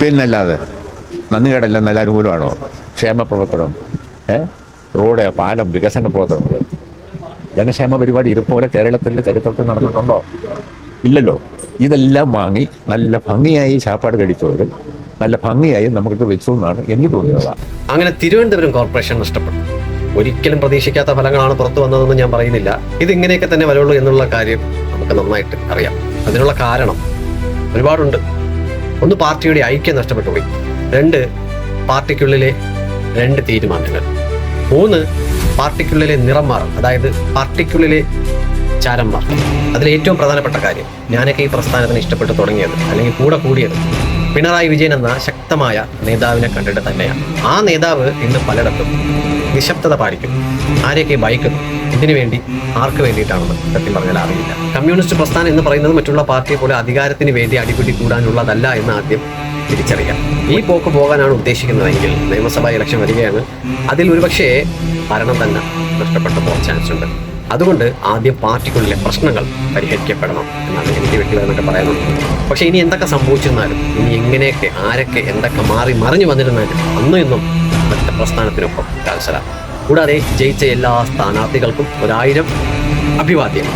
പിന്നല്ലാതെ. നന്ദി കേടല്ല നല്ല അനുകൂലമാണോ ക്ഷേമ പ്രവർത്തനം ഏ? റോഡ് പാലം വികസന പ്രവർത്തനങ്ങൾ ജനക്ഷേമ പരിപാടി ഇതുപോലെ കേരളത്തിന്റെ ചരിത്രത്തിൽ നടന്നിട്ടുണ്ടോ? ഇല്ലല്ലോ. ഇതെല്ലാം വാങ്ങി നല്ല ഭംഗിയായി ചാപ്പാട് കഴിച്ചവർ നല്ല ഭംഗിയായി നമുക്ക് വെച്ചു എന്നാണ് എനിക്ക് തോന്നുന്നത്. അങ്ങനെ തിരുവനന്തപുരം കോർപ്പറേഷൻ നഷ്ടപ്പെട്ടു. ഒരിക്കലും പ്രതീക്ഷിക്കാത്ത ഫലങ്ങളാണ് പുറത്തു വന്നതെന്ന് ഞാൻ പറയുന്നില്ല. ഇത് ഇങ്ങനെയൊക്കെ തന്നെ വരുള്ളൂ എന്നുള്ള കാര്യം നമുക്ക് നന്നായിട്ട് അറിയാം. അതിനുള്ള കാരണം ഒരുപാടുണ്ട്. ഒന്ന് പാർട്ടിയുടെ ഐക്യം നഷ്ടപ്പെട്ടു പോയി. രണ്ട് പാർട്ടിക്കുള്ളിലെ രണ്ട് തീരുമാനങ്ങൾ. മൂന്ന് പാർട്ടിക്കുള്ളിലെ നിറം മാറും. അതായത് പാർട്ടിക്കുള്ളിലെ ചാരന്മാർ അതിൽ ഏറ്റവും പ്രധാനപ്പെട്ട കാര്യം ഞാനൊക്കെ ഈ പ്രസ്ഥാനത്തിന് ഇഷ്ടപ്പെട്ട് തുടങ്ങിയത് അല്ലെങ്കിൽ കൂടെ കൂടിയത് പിണറായി വിജയൻ എന്ന ശക്തമായ നേതാവിനെ കണ്ടിട്ട് തന്നെയാണ്. ആ നേതാവ് ഇന്ന് പലയിടത്തും നിശബ്ദത പാലിക്കും. ആരെയൊക്കെ ഭയക്കുന്നു? ഇതിനു വേണ്ടി ആർക്ക് വേണ്ടിയിട്ടാണെന്ന് സത്യം പറഞ്ഞാൽ അറിയില്ല. കമ്മ്യൂണിസ്റ്റ് പ്രസ്ഥാനം എന്ന് പറയുന്നത് മറ്റുള്ള പാർട്ടിയെ പോലെ അധികാരത്തിന് വേണ്ടി അടിപിടി കൂടാനുള്ളതല്ല എന്ന് ആദ്യം തിരിച്ചറിയാം. ഈ പോക്ക് പോകാനാണ് ഉദ്ദേശിക്കുന്നതെങ്കിൽ നിയമസഭാ ഇലക്ഷൻ വരികയാണ്. അതിൽ ഒരുപക്ഷേ ഭരണം തന്നെ നഷ്ടപ്പെട്ടു പോകാൻ ചാൻസ് ഉണ്ട്. അതുകൊണ്ട് ആദ്യം പാർട്ടിക്കുള്ളിലെ പ്രശ്നങ്ങൾ പരിഹരിക്കപ്പെടണം എന്നാണ് എനിക്ക് വ്യക്തിപരമായിട്ട് പറയാനുള്ളത്. പക്ഷേ ഇനി എന്തൊക്കെ സംഭവിച്ചിരുന്നാലും ഇനി എങ്ങനെയൊക്കെ ആരൊക്കെ എന്തൊക്കെ മാറി മറിഞ്ഞു വന്നിരുന്നാലും അന്നും ഇന്നും പ്രസ്ഥാനത്തിനൊപ്പം കാൽസല കൂടാതെ ജയിച്ച എല്ലാ സ്ഥാനാർത്ഥികൾക്കും ഒരായിരം അഭിവാദ്യം